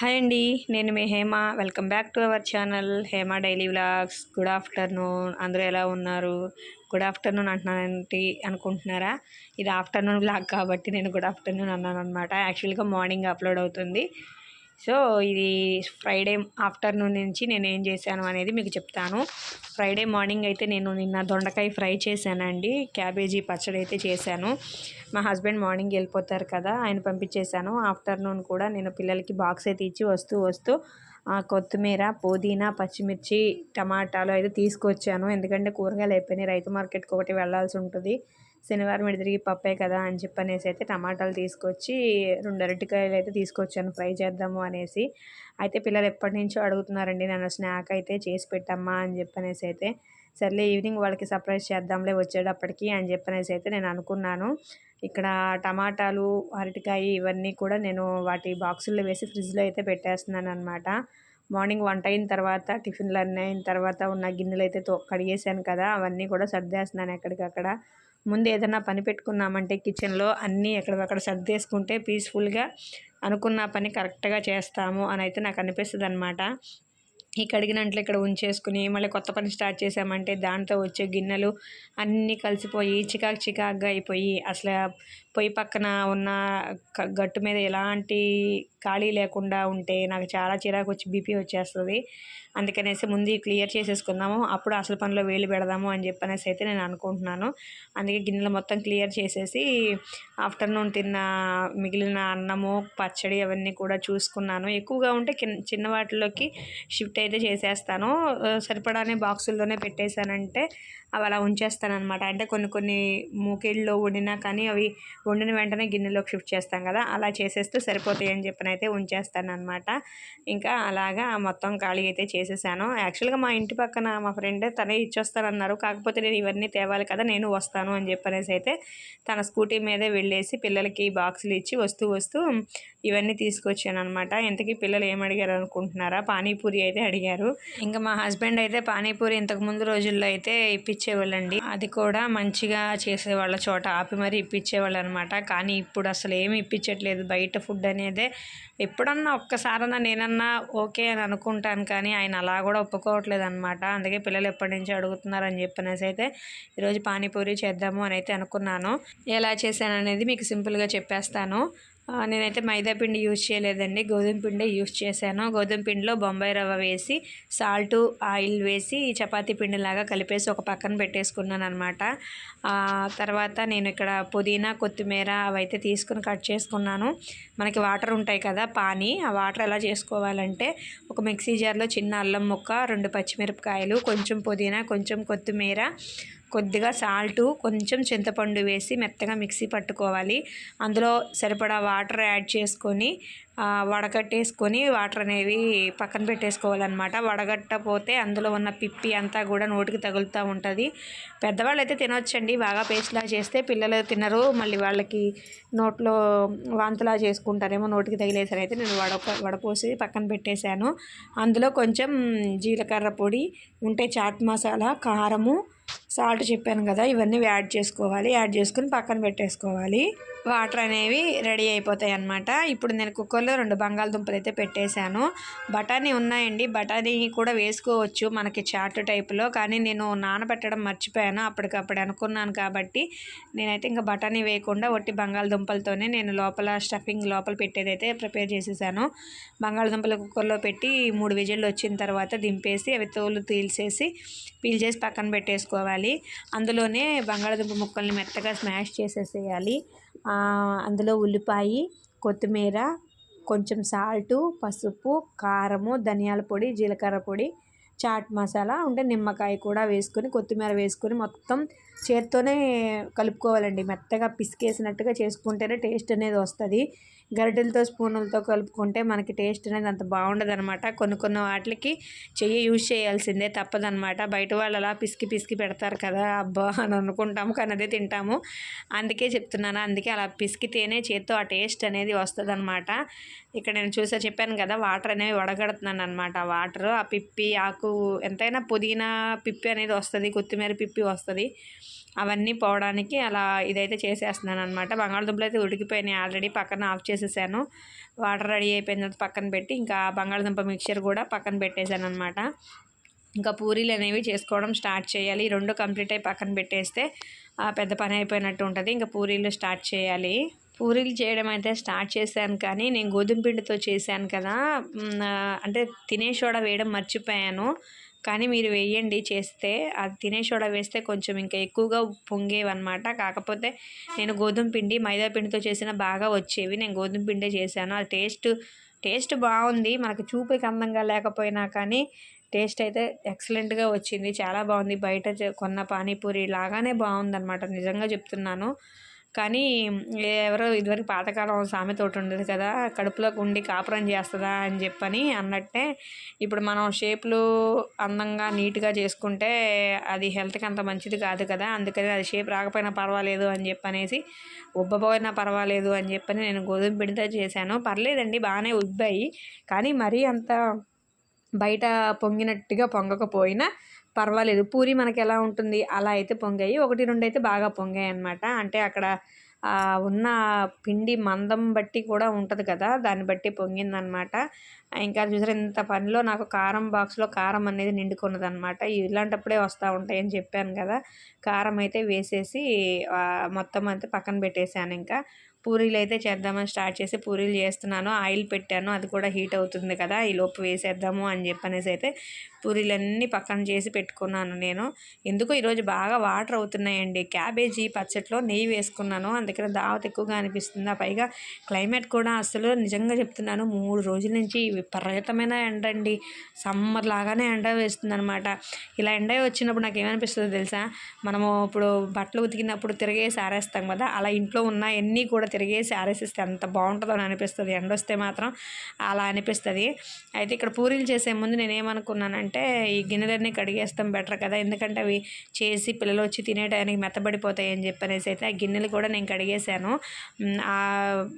Hi అండి నేను మీ Hema. Welcome back to our channel Hema daily vlogs good afternoon అందరూ ఎలా ఉన్నారు? గుడ్ ఆఫ్టర్నూన్ అంటున్నానంటే అనుకుంటున్నారా? ఇది ఆఫ్టర్నూన్ బ్లాగ్ కాబట్టి నేను గుడ్ ఆఫ్టర్నూన్ అన్నాను అనమాట యాక్చువల్గా మార్నింగ్ అప్లోడ్ అవుతుంది. సో ఇది ఫ్రైడే ఆఫ్టర్నూన్ నుంచి నేను ఏం చేశాను అనేది మీకు చెప్తాను. ఫ్రైడే మార్నింగ్ అయితే నేను నిన్న దొండకాయ ఫ్రై చేశానండి. క్యాబేజీ పచ్చడి అయితే చేశాను. మా హస్బెండ్ మార్నింగ్ వెళ్ళిపోతారు కదా ఆయన పంపించేశాను. ఆఫ్టర్నూన్ కూడా నేను పిల్లలకి బాక్స్ అయితే ఇచ్చి వస్తూ వస్తూ ఆ, కొత్తిమీర పుదీనా పచ్చిమిర్చి టమాటాలు అయితే తీసుకొచ్చాను. ఎందుకంటే కూరగాయలు అయిపోయినాయి రైతు మార్కెట్కి ఒకటి వెళ్ళాల్సి ఉంటుంది. శనివారం ఇటు తిరిగి పప్పే కదా అని చెప్పి అనేసి అయితే టమాటాలు తీసుకొచ్చి రెండు అరటికాయలు అయితే తీసుకొచ్చాను. ఫ్రై చేద్దాము అనేసి. అయితే పిల్లలు ఎప్పటి నుంచో అడుగుతున్నారండి నన్ను స్నాక్ అయితే చేసి పెట్టమ్మా అని చెప్పనేసి అయితే. సర్లే ఈవినింగ్ వాళ్ళకి సర్ప్రైజ్ చేద్దాంలే వచ్చేటప్పటికి అని చెప్పనేసి అయితే నేను అనుకున్నాను. ఇక్కడ టమాటాలు అరటికాయ ఇవన్నీ కూడా నేను వాటి బాక్సుల్లో వేసి ఫ్రిడ్జ్లో అయితే పెట్టేస్తున్నాను అనమాట మార్నింగ్ వంట అయిన తర్వాత టిఫిన్లు అన్నీ అయిన తర్వాత ఉన్న గిన్నెలు అయితే తో కడిగేసాను కదా అవన్నీ కూడా సర్దేస్తున్నాను ఎక్కడికక్కడ. ముందు ఏదైనా పని పెట్టుకున్నామంటే కిచెన్లో అన్నీ ఎక్కడికక్కడ సర్దేసుకుంటే పీస్ఫుల్గా అనుకున్న పని కరెక్ట్గా చేస్తాము అని అయితే నాకు అనిపిస్తుంది అనమాట ఈ కడిగినట్లు ఇక్కడ ఉంచేసుకుని మళ్ళీ కొత్త పని స్టార్ట్ చేసామంటే దాంతో వచ్చే గిన్నెలు అన్నీ కలిసిపోయి చికాకు చికాకుగా అయిపోయి అసలు పొయ్యి పక్కన ఉన్న గట్టు మీద ఎలాంటి ఖాళీ లేకుండా ఉంటే నాకు చాలా చిరాకు వచ్చి బీపీ వచ్చేస్తుంది. అందుకనేసి ముందు క్లియర్ చేసేసుకుందాము. అప్పుడు అసలు పనిలో వేలు పెడదాము అని చెప్పనేసి అయితే నేను అనుకుంటున్నాను. అందుకే గిన్నెలు మొత్తం క్లియర్ చేసేసి ఆఫ్టర్నూన్ తిన్న మిగిలిన అన్నము పచ్చడి అవన్నీ కూడా చూసుకున్నాను. ఎక్కువగా ఉంటే చిన్న వాటిలోకి షిఫ్ట్ అయితే చేసేస్తాను. సరిపడానే బాక్సుల్లోనే పెట్టేశానంటే అవి అలా ఉంచేస్తానమాట అంటే కొన్ని కొన్ని మూకేళ్ళలో వండినా కానీ అవి వండిన వెంటనే గిన్నెలోకి షిఫ్ట్ చేస్తాం కదా అలా చేసేస్తే సరిపోతాయి అని చెప్పిన అయితే ఉంచేస్తాను అనమాట ఇంకా అలాగా మొత్తం ఖాళీ అయితే చేసేసాను. యాక్చువల్గా మా ఇంటి పక్కన మా ఫ్రెండ్ తనే ఇచ్చొస్తానన్నారు. కాకపోతే నేను ఇవన్నీ తేవాలి కదా నేను వస్తాను అని చెప్పనేసి అయితే తన స్కూటీ మీదే వెళ్ళేసి పిల్లలకి బాక్సులు ఇచ్చి వస్తూ వస్తూ ఇవన్నీ తీసుకొచ్చాను అనమాట ఇంతకీ పిల్లలు ఏం అడిగారు అనుకుంటున్నారా? పానీపూరి అయితే అడిగారు. ఇంకా మా హస్బెండ్ అయితే పానీపూరి ఇంతకు ముందు రోజుల్లో అయితే ఇప్పించేవాళ్ళండి అది కూడా మంచిగా చేసేవాళ్ళ చోట ఆపి మరీ ఇప్పించేవాళ్ళు అనమాట కానీ ఇప్పుడు అసలు ఏమి ఇప్పించట్లేదు బయట ఫుడ్ అనేది ఎప్పుడన్నా ఒక్కసారన్నా నేనన్నా ఓకే అని అనుకుంటాను కానీ ఆయన అలా కూడా ఒప్పుకోవట్లేదు అనమాట అందుకే పిల్లలు ఎప్పటి నుంచి అడుగుతున్నారని చెప్పనేసి అయితే ఈరోజు పానీపూరి చేద్దాము అని అయితే అనుకున్నాను. ఎలా చేశాను అనేది మీకు సింపుల్గా చెప్పేస్తాను. నేనైతే మైదా పిండి యూజ్ చేయలేదండి. గోధుమ పిండి యూజ్ చేశాను. గోధుమ పిండిలో బొంబాయి రవ్వ వేసి సాల్ట్ ఆయిల్ వేసి చపాతీ పిండిలాగా కలిపేసి ఒక పక్కన పెట్టేసుకున్నాను అనమాట తర్వాత నేను ఇక్కడ పుదీనా కొత్తిమీర అవైతే తీసుకుని కట్ చేసుకున్నాను. మనకి వాటర్ ఉంటాయి కదా పానీ. ఆ వాటర్ ఎలా చేసుకోవాలంటే ఒక మిక్సీ జార్లో చిన్న అల్లం ముక్క రెండు పచ్చిమిరపకాయలు కొంచెం పుదీనా కొంచెం కొత్తిమీర కొద్దిగా సాల్టు కొంచెం చింతపండు వేసి మెత్తగా మిక్సీ పట్టుకోవాలి. అందులో సరిపడా వాటర్ యాడ్ చేసుకొని వడగట్టేసుకొని వాటర్ అనేవి పక్కన పెట్టేసుకోవాలన్నమాట. వడగట్టపోతే అందులో ఉన్న పిప్పి అంతా కూడా నోటికి తగులుతూ ఉంటుంది. పెద్దవాళ్ళు అయితే తినొచ్చండి. బాగా పేస్ట్లా చేస్తే పిల్లలు తినరు. మళ్ళీ వాళ్ళకి నోట్లో వాంతలా చేసుకుంటారేమో నోటికి తగిలేసరి అయితే నేను వడ వడపోసి పక్కన పెట్టేశాను. అందులో కొంచెం జీలకర్ర పొడి ఉంటే చాట్ మసాలా కారము సాల్ట్ చెప్పాను కదా ఇవన్నీ యాడ్ చేసుకోవాలి. యాడ్ చేసుకుని పక్కన పెట్టేసుకోవాలి. వాటర్ అనేవి రెడీ అయిపోతాయి అన్నమాట. ఇప్పుడు నేను కుక్కర్లో రెండు బంగాళదుంపలు అయితే పెట్టేశాను. బఠానీ ఉన్నాయండి. బఠానీ కూడా వేసుకోవచ్చు మనకి చాట్ టైప్లో. కానీ నేను నానబెట్టడం మర్చిపోయాను. అప్పటికప్పుడు అనుకున్నాను కాబట్టి నేనైతే ఇంకా బఠానీ వేయకుండా ఒట్టి బంగాళదుంపలతోనే నేను లోపల స్టఫింగ్ లోపల పెట్టేదైతే ప్రిపేర్ చేసేసాను. బంగాళదుంపలు కుక్కర్లో పెట్టి మూడు విజిల్లు వచ్చిన తర్వాత దింపేసి అవి తోలు తీల్చేసి పీల్ చేసి పక్కన పెట్టేసుకోవాలి. అందులోనే బంగాళదుంప ముక్కల్ని మెత్తగా స్మాష్ చేసేసేయాలి. అందులో ఉల్లిపాయ కొత్తిమీర కొంచెం సాల్టు పసుపు కారము ధనియాల పొడి జీలకర్ర పొడి చాట్ మసాలా ఉంటే నిమ్మకాయ కూడా వేసుకొని కొత్తిమీర వేసుకొని మొత్తం చేత్తోనే కలుపుకోవాలండి. మెత్తగా పిసికేసినట్టుగా చేసుకుంటేనే టేస్ట్ అనేది వస్తుంది. గరిటెలతో స్పూనులతో కలుపుకుంటే మనకి టేస్ట్ అనేది అంత బాగుండదు అనమాట కొన్ని కొన్ని వాటికి చెయ్యి యూజ్ చేయాల్సిందే తప్పదనమాట. బయట వాళ్ళు అలా పిసికి పిసికి పెడతారు కదా అబ్బా అని అనుకుంటాము కానీ అదే తింటాము. అందుకే చెప్తున్నాను. అందుకే అలా పిసికితేనే చేత్తో ఆ టేస్ట్ అనేది వస్తుంది అనమాట ఇక్కడ నేను చూసా చెప్పాను కదా వాటర్ అనేవి వడగడుతున్నాను అనమాట వాటర్ ఆ పిప్పి ఆకు ఎంతైనా పుదీనా పిప్పి అనేది వస్తుంది కొత్తిమీర పిప్పి వస్తుంది. అవన్నీ పోవడానికి అలా ఇదైతే చేసేస్తున్నాను అనమాట బంగాళదుంపలు అయితే ఉడికిపోయినాయి ఆల్రెడీ పక్కన ఆఫ్ చేసేసాను. వాటర్ రెడీ అయిపోయిన తర్వాత పక్కన పెట్టి ఇంకా బంగాళదుంప మిక్చర్ కూడా పక్కన పెట్టేశాను అనమాట ఇంకా పూరీలు అనేవి చేసుకోవడం స్టార్ట్ చేయాలి. ఈ రెండు కంప్లీట్ అయి పక్కన పెట్టేస్తే పెద్ద పని అయిపోయినట్టు ఉంటుంది. ఇంకా పూరీలు స్టార్ట్ చేయాలి. పూరీలు చేయడం అయితే స్టార్ట్ చేశాను కానీ నేను గోధుమ పిండితో చేశాను కదా. అంటే తినే సోడా వేయడం మర్చిపోయాను. కానీ మీరు వేయండి చేస్తే. అది తినే సోడా వేస్తే కొంచెం ఇంకా ఎక్కువగా పొంగేవన్నమాట. కాకపోతే నేను గోధుమ పిండి మైదా పిండితో చేసిన బాగా వచ్చేవి. నేను గోధుమ పిండే చేశాను. అది టేస్ట్ టేస్ట్ బాగుంది. మనకు చూపుకి అందంగా లేకపోయినా కానీ టేస్ట్ అయితే ఎక్సలెంట్గా వచ్చింది. చాలా బాగుంది. బయట కొన్న పానీపూరి లాగానే బాగుందన్నమాట. నిజంగా చెప్తున్నాను. కానీ ఎవరో ఇదివరకు పాతకాలం సామెత ఒకటి ఉండేది కదా కడుపులోకి ఉండి కాపురం చేస్తుందా అని చెప్పని అన్నట్టే ఇప్పుడు మనం షేప్లు అందంగా నీట్గా చేసుకుంటే అది హెల్త్కి అంత మంచిది కాదు కదా అందుకని అది షేప్ రాకపోయినా పర్వాలేదు అని చెప్పనేసి ఉబ్బపోయినా పర్వాలేదు అని చెప్పని నేను గోధుమ పిండితో చేశాను. పర్లేదండి బాగానే ఉబ్బాయి. కానీ మరీ అంత బయట పొంగినట్టుగా పొంగకపోయినా పర్వాలేదు. పూరి మనకి ఎలా ఉంటుంది? అలా అయితే పొంగాయి. ఒకటి రెండు అయితే బాగా పొంగాయి అనమాట అంటే అక్కడ ఉన్న పిండి మందం బట్టి కూడా ఉంటుంది కదా? దాన్ని బట్టి పొంగిందనమాట ఇంకా చూసారు ఇంత పనిలో నాకు కారం బాక్స్లో కారం అనేది నిండుకున్నదనమాట ఇలాంటప్పుడే వస్తూ ఉంటాయని చెప్పాను కదా? కారం అయితే వేసేసి మొత్తం అంతా పక్కన పెట్టేశాను ఇంకా. పూరీలు అయితే చేద్దామని స్టార్ట్ చేసి పూరీలు చేస్తున్నాను. ఆయిల్ పెట్టాను. అది కూడా హీట్ అవుతుంది కదా ఈ లోపు వేసేద్దాము అని చెప్పనేసి అయితే పూరీలన్నీ పక్కన చేసి పెట్టుకున్నాను నేను. ఎందుకు ఈరోజు బాగా వాటర్ అవుతున్నాయండి. క్యాబేజీ పచ్చట్లో నెయ్యి వేసుకున్నాను. అందుకని దావత్ ఎక్కువగా అనిపిస్తుంది. పైగా క్లైమేట్ కూడా అసలు నిజంగా చెప్తున్నాను. మూడు రోజుల నుంచి విపరీతమైన ఎండ అండి. సమ్మర్ లాగానే ఎండ వేస్తుంది అనమాట ఇలా ఎండ వచ్చినప్పుడు నాకు ఏమనిపిస్తుందో తెలుసా? మనము ఇప్పుడు బట్టలు ఉతికినప్పుడు తిరిగేసి ఆరేస్తాం కదా అలా ఇంట్లో ఉన్న ఎన్ని కూడా తిరిగేసి ఆరేసిస్తే ఎంత బాగుంటుందో అని అనిపిస్తుంది. ఎండ వస్తే మాత్రం అలా అనిపిస్తుంది. అయితే ఇక్కడ పూరీలు చేసే ముందు నేనేమనుకున్నానంటే ఈ గిన్నెలన్నీ కడిగేస్తాం బెటర్ కదా. ఎందుకంటే అవి చేసి పిల్లలు వచ్చి తినేటానికి మెత్తబడిపోతాయి అని చెప్పనేసి అయితే ఆ గిన్నెలు కూడా నేను కడిగేశాను. ఆ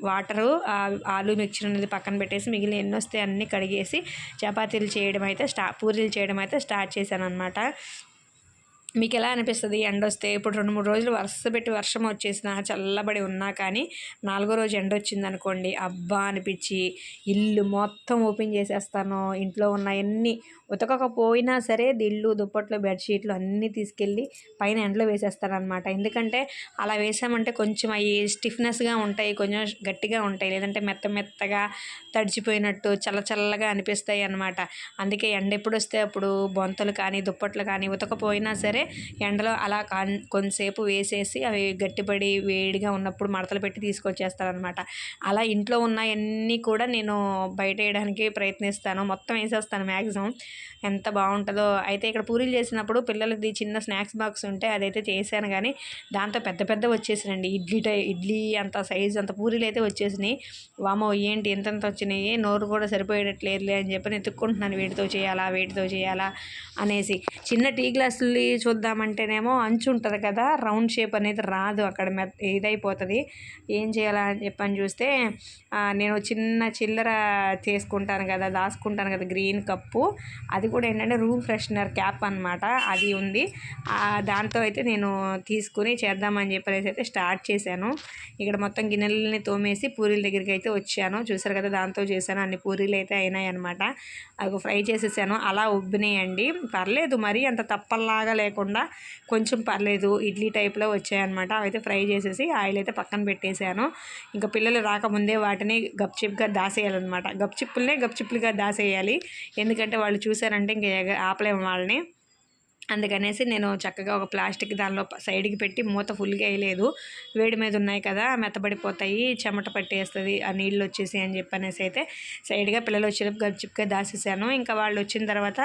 వాటరు ఆలు మిక్చర్ అనేది పక్కన పెట్టేసి మిగిలిన ఎన్ని వస్తే అన్నీ కడిగేసి చపాతీలు చేయడం అయితే స్టా పూరీలు చేయడం అయితే స్టార్ట్ చేశాను అనమాట మీకు ఎలా అనిపిస్తుంది? ఎండ వస్తే ఇప్పుడు రెండు మూడు రోజులు వరుస పెట్టి వర్షం వచ్చేసిన చల్లబడి ఉన్నా కానీ నాలుగో రోజు ఎండ వచ్చింది అనుకోండి అబ్బా అనిపించి ఇల్లు మొత్తం ఓపెన్ చేసేస్తాను. ఇంట్లో ఉన్న ఎన్ని ఉతకకపోయినా సరే దిళ్ళు దుప్పట్లు బెడ్షీట్లు అన్నీ తీసుకెళ్ళి పైన ఎండలో వేసేస్తాను అనమాట ఎందుకంటే అలా వేసామంటే కొంచెం అవి స్టిఫ్నెస్గా ఉంటాయి కొంచెం గట్టిగా ఉంటాయి. లేదంటే మెత్త మెత్తగా తడిచిపోయినట్టు చల్ల చల్లగా అనిపిస్తాయి అనమాట అందుకే ఎండ ఎప్పుడు వస్తే అప్పుడు బొంతలు కానీ దుప్పట్లు కానీ ఉతకపోయినా సరే ఎండలో అలా కొంతసేపు వేసేసి అవి గట్టిపడి వేడిగా ఉన్నప్పుడు మడతలు పెట్టి తీసుకొచ్చేస్తారనమాట అలా ఇంట్లో ఉన్నవన్నీ కూడా నేను బయట వేయడానికి ప్రయత్నిస్తాను. మొత్తం వేసేస్తాను మ్యాక్సిమం ఎంత బాగుంటుందో. అయితే ఇక్కడ పూరీలు చేసినప్పుడు పిల్లలది చిన్న స్నాక్స్ బాక్స్ ఉంటే అదైతే చేశాను కానీ దాంతో పెద్ద పెద్ద వచ్చేసినండి ఇడ్లీ టై ఇడ్లీ అంత సైజు అంత పూరీలు అయితే వచ్చేసినాయి. వామో ఏంటి ఎంతెంత వచ్చినాయి? నోరు కూడా సరిపోయేటట్లేదులే అని చెప్పి ఎత్తుక్కుంటున్నాను. వీటితో చేయాలా? వీటితో చేయాలా? అనేసి చిన్న టీ గ్లాసులు చూద్దామంటేనేమో అంచు ఉంటుంది కదా రౌండ్ షేప్ అనేది రాదు అక్కడ ఇదైపోతుంది. ఏం చేయాలా అని చెప్పని చూస్తే నేను చిన్న చిల్లర చేసుకుంటాను కదా దాచుకుంటాను కదా గ్రీన్ కప్పు. అది కూడా ఏంటంటే రూమ్ ఫ్రెషనర్ క్యాప్ అనమాట అది ఉంది. దాంతో అయితే నేను తీసుకుని చేద్దామని చెప్పేసి అయితే స్టార్ట్ చేశాను. ఇక్కడ మొత్తం గిన్నెలని తోమేసి పూరీల దగ్గరికి అయితే వచ్చాను. చూసారు కదా దాంతో చేశాను అన్ని పూరీలు అయితే అయినాయి అనమాట అవి ఫ్రై చేసేసాను. అలా ఉబ్బినాయండి. పర్లేదు మరీ అంత తప్పల్లాగా లేకుండా కాకుండా కొంచెం పర్లేదు ఇడ్లీ టైప్లో వచ్చాయన్నమాట. అవైతే ఫ్రై చేసేసి ఆయిల్ అయితే పక్కన పెట్టేశాను ఇంకా పిల్లలు రాకముందే వాటిని గప్చిప్గా దాసేయాలన్నమాట. గప్చిప్పులనే గప్చిప్పులుగా దాసేయాలి. ఎందుకంటే వాళ్ళు చూసారంటే ఇంక ఆపలేము వాళ్ళని. అందుకనేసి నేను చక్కగా ఒక ప్లాస్టిక్ దానిలో సైడ్కి పెట్టి మూత ఫుల్గా వేయలేదు. వేడి మీద ఉన్నాయి కదా మెత్తబడిపోతాయి చెమట పట్టేస్తుంది ఆ నీళ్ళు వచ్చేసి అని చెప్పనేసి అయితే సైడ్గా పిల్లలు వచ్చేటప్పుడు గప్చిప్గా దాసేసాను. ఇంకా వాళ్ళు వచ్చిన తర్వాత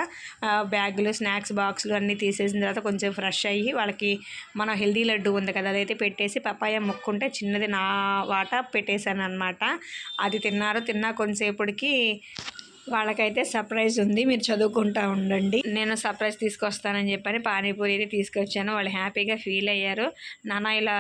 బ్యాగులు స్నాక్స్ బాక్సులు అన్నీ తీసేసిన తర్వాత కొంచెం ఫ్రెష్ అయ్యి వాళ్ళకి మన హెల్దీ లడ్డు ఉంది కదా అదైతే పెట్టేసి పపాయ మొక్కుంటే చిన్నది నా వాట పెట్టేశాను అనమాట అది తిన్నారు తిన్నా కొంతసేపటికి వాళ్ళకైతే సర్ప్రైజ్ ఉంది. మీరు చదువుకుంటా ఉండండి. నేను సర్ప్రైజ్ తీసుకొస్తానని చెప్పని పానీపూరి అయితే తీసుకొచ్చాను. వాళ్ళు హ్యాపీగా ఫీల్ అయ్యారు. నాన్న ఇలా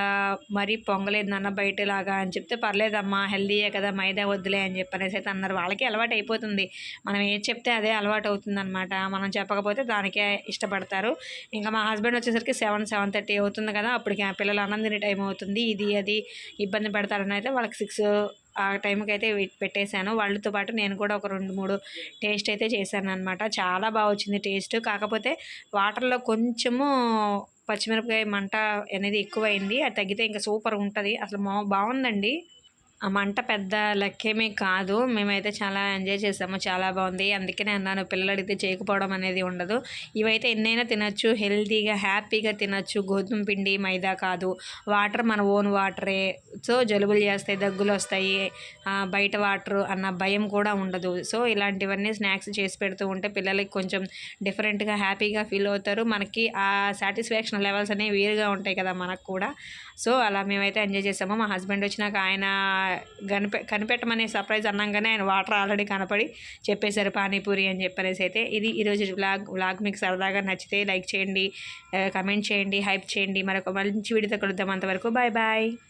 మరీ పొంగలేదు నాన్న బయట లాగా అని చెప్తే పర్లేదమ్మా హెల్దీయే కదా మైదా వద్దులే అని చెప్పనేసి అయితే అన్నారు. వాళ్ళకి అలవాటు అయిపోతుంది. మనం ఏది చెప్తే అదే అలవాటు అవుతుంది అనమాట మనం చెప్పకపోతే దానికే ఇష్టపడతారు. ఇంకా మా హస్బెండ్ వచ్చేసరికి సెవెన్ సెవెన్ థర్టీ అవుతుంది కదా అప్పటికి ఆ పిల్లలు అన్నం తినే టైం అవుతుంది. ఇది అది ఇబ్బంది పెడతారని అయితే వాళ్ళకి సిక్స్ ఆ టైంకి అయితే పెట్టేశాను. వాళ్ళతో పాటు నేను కూడా ఒక రెండు మూడు టేస్ట్ అయితే చేశాను అనమాట చాలా బాగా వచ్చింది టేస్ట్. కాకపోతే వాటర్లో కొంచెము పచ్చిమిరపకాయ మంట అనేది ఎక్కువైంది. అది తగ్గితే ఇంకా సూపర్ ఉంటుంది. అసలు మా బాగుందండి. ఆ మంట పెద్ద లెక్కేమీ కాదు. మేమైతే చాలా ఎంజాయ్ చేసాము. చాలా బాగుంది. అందుకనే అన్నాను పిల్లలు అడిగితే చేయకపోవడం అనేది ఉండదు. ఇవైతే ఎన్నైనా తినచ్చు. హెల్తీగా హ్యాపీగా తినచ్చు. గోధుమ పిండి మైదా కాదు. వాటర్ మన ఓన్ వాటరే. సో జలుబులు చేస్తాయి దగ్గులు వస్తాయి. బయట వాటర్ అన్న భయం కూడా ఉండదు. సో ఇలాంటివన్నీ స్నాక్స్ చేసి పెడుతూ ఉంటే పిల్లలకి కొంచెం డిఫరెంట్గా హ్యాపీగా ఫీల్ అవుతారు. మనకి ఆ సాటిస్ఫాక్షన్ లెవెల్స్ అనేవి వేరుగా ఉంటాయి కదా మనకు కూడా. సో అలా మేమైతే ఎంజాయ్ చేసాము. మా హస్బెండ్ వచ్చినాక ఆయన కనిపె కనిపెట్టమని సర్ప్రైజ్ అన్నాగానే ఆయన వాటర్ ఆల్రెడీ కనపడి చెప్పేశారు పానీపూరి అని చెప్పనేసి అయితే. ఇది ఈరోజు వ్లాగ్ వ్లాగ్ మీకు సరదాగా నచ్చితే లైక్ చేయండి కమెంట్ చేయండి హైప్ చేయండి. మరొక మంచి వీడియోతో కలుద్దాం అంతవరకు. Bye bye.